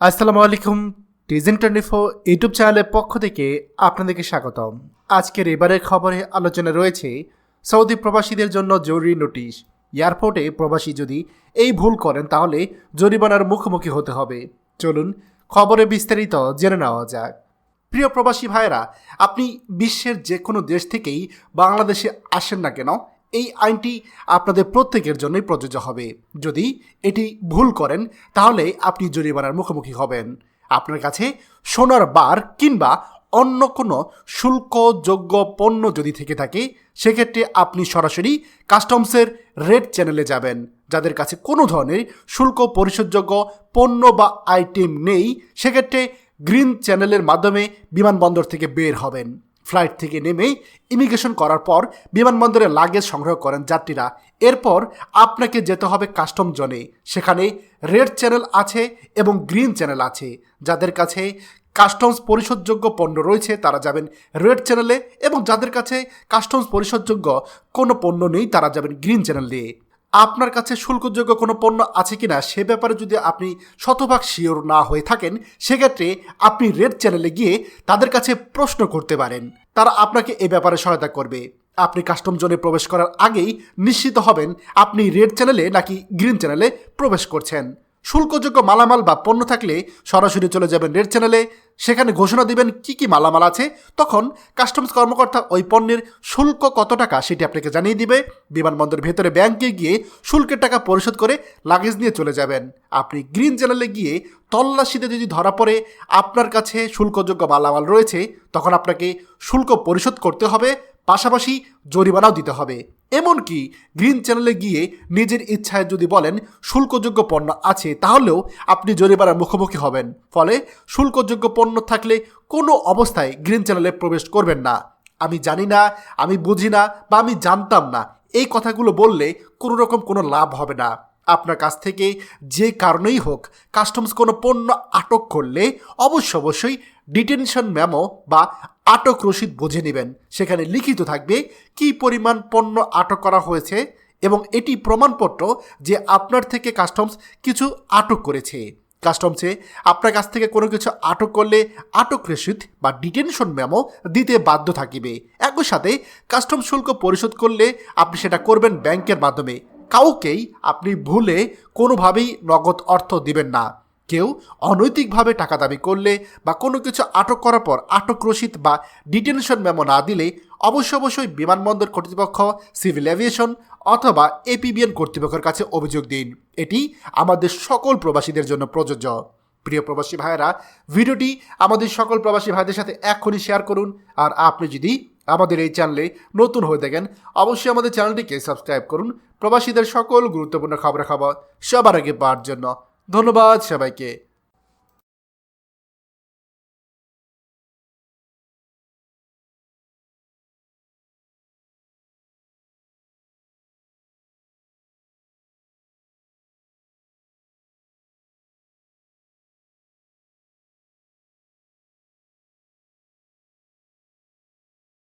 আসসালামু আলাইকুম টিজেন twenty four YouTube চ্যানেলের পক্ষ থেকে আপনাদেরকে স্বাগতম। আজকের এবারের খবরে আলোচনা রয়েছে সৌদি প্রবাসীদের জন্য জরুরি নোটিশ। এয়ারপোর্টে প্রবাসী যদি এই ভুল করেন, তাহলে জরিমানার মুখোমুখি হতে হবে। চলুন খবরে বিস্তারিত জেনে নেওয়া যাক। প্রিয় প্রবাসী ভাইয়েরা, আপনি বিশ্বের যে কোনো দেশ থেকেই বাংলাদেশে আসেন না কেন? এই আইনটি আপনাদের প্রত্যেকের জন্যই প্রযোজ্য হবে। যদি এটি ভুল করেন, তাহলে আপনি জরিমানার মুখোমুখি হবেন। আপনার কাছে সোনার বার কিংবা অন্য কোনো শুল্কযোগ্য পণ্য যদি থেকে থাকে, সেক্ষেত্রে আপনি সরাসরি কাস্টমসের রেড চ্যানেলে যাবেন, যাদের কাছে কোনো ধরনের শুল্ক পরিশোধযোগ্য পণ্য বা আইটেম নেই, সেক্ষেত্রে গ্রিন চ্যানেলের মাধ্যমে বিমানবন্দর থেকে বের হবেন। ফ্লাইট থেকে নেমে ইমিগ্রেশন করার পর বিমানবন্দরে লাগেজ সংগ্রহ করেন যাত্রীরা। এরপর আপনাকে যেতে হবে কাস্টম জোনে। সেখানে রেড চ্যানেল আছে এবং গ্রিন চ্যানেল আছে। যাদের কাছে কাস্টমস পরিশোধযোগ্য পণ্য রয়েছে, তারা যাবেন রেড চ্যানেলে এবং যাদের কাছে কাস্টমস পরিশোধযোগ্য কোনো পণ্য নেই, তারা যাবেন গ্রিন চ্যানেল দিয়ে। আপনার কাছে শুল্কযোগ্য কোনো পণ্য আছে কি না সে ব্যাপারে যদি আপনি শতভাগ শিওর না হয়ে থাকেন, সেক্ষেত্রে আপনি রেড চ্যানেলে গিয়ে তাদের কাছে প্রশ্ন করতে পারেন। তারা আপনাকে এ ব্যাপারে সহায়তা করবে। আপনি কাস্টম জোনে প্রবেশ করার আগেই নিশ্চিত হবেন আপনি রেড চ্যানেলে নাকি গ্রিন চ্যানেলে প্রবেশ করছেন। শুল্কযোগ্য মালামাল বা পণ্য থাকলে সরাসরি চলে যাবেন রেড চ্যানেলে। সেখানে ঘোষণা দিবেন কি কি মালামাল আছে। তখন কাস্টমস কর্মকর্তা ওই পণ্যের শুল্ক কত টাকা সেটি আপনাকে জানিয়ে দিবে। বিমানবন্দরের ভেতরে ব্যাংকে গিয়ে শুল্কের টাকা পরিশোধ করে লাগেজ নিয়ে চলে যাবেন। আপনি গ্রিন চ্যানেলে গিয়ে তল্লাশিতে যদি ধরা পড়ে আপনার কাছে শুল্কযোগ্য মালামাল রয়েছে, তখন আপনাকে শুল্ক পরিশোধ করতে হবে। পাশাপাশি জরিমানাও দিতে হবে। এমনকি গ্রিন চ্যানেলে গিয়ে নিজের ইচ্ছায় যদি বলেন শুল্কযোগ্য পণ্য আছে, তাহলেও আপনি জরিমানার মুখোমুখি হবেন। ফলে শুল্কযোগ্য পণ্য থাকলে কোনো অবস্থায় গ্রিন চ্যানেলে প্রবেশ করবেন না। আমি জানি না, আমি বুঝি না বা আমি জানতাম না। এই কথাগুলো বললে কোনো রকম কোনো লাভ হবে না। আপনার কাছ থেকে যে কারণেই হোক কাস্টমস কোনো পণ্য আটক করলে অবশ্য অবশ্যই ডিটেনশন মেমো বা আটক রসিদ বুঝে নেবেন। সেখানে লিখিত থাকবে কি পরিমাণ পণ্য আটক করা হয়েছে এবং এটি প্রমাণপত্র যে আপনার থেকে কাস্টমস কিছু আটক করেছে। কাস্টমসে আপনার কাছ থেকে কোনো কিছু আটক করলে আটক রসিদ বা ডিটেনশন মেমো দিতে বাধ্য থাকিবে। একই সাথে কাস্টম শুল্ক পরিশোধ করলে আপনি সেটা করবেন ব্যাংকের মাধ্যমে। কাউকেই আপনি ভুলে কোনোভাবেই নগদ অর্থ দিবেন না। কেউ অনৈতিকভাবে টাকা দাবি করলে বা কোনো কিছু আটক করার পর আটক রসিদ বা ডিটেনশন মেমো না দিলে অবশ্য অবশ্যই বিমানবন্দর কর্তৃপক্ষ, সিভিল এভিয়েশন অথবা এপিবিএন কর্তৃপক্ষের কাছে অভিযোগ দিন। এটি আমাদের সকল প্রবাসীদের জন্য প্রযোজ্য। প্রিয় প্রবাসী ভাইয়েরা, ভিডিওটি আমাদের সকল প্রবাসী ভাইদের সাথে এক্ষুনি শেয়ার করুন। আর আপনি যদি আমাদের এই চ্যানেলে নতুন হয়ে থাকেন, অবশ্যই আমাদের চ্যানেলটিকে সাবস্ক্রাইব করুন। প্রবাসীদের সকল গুরুত্বপূর্ণ খবরাখবর সবার আগে পাওয়ার জন্য ধন্যবাদ সবাইকে।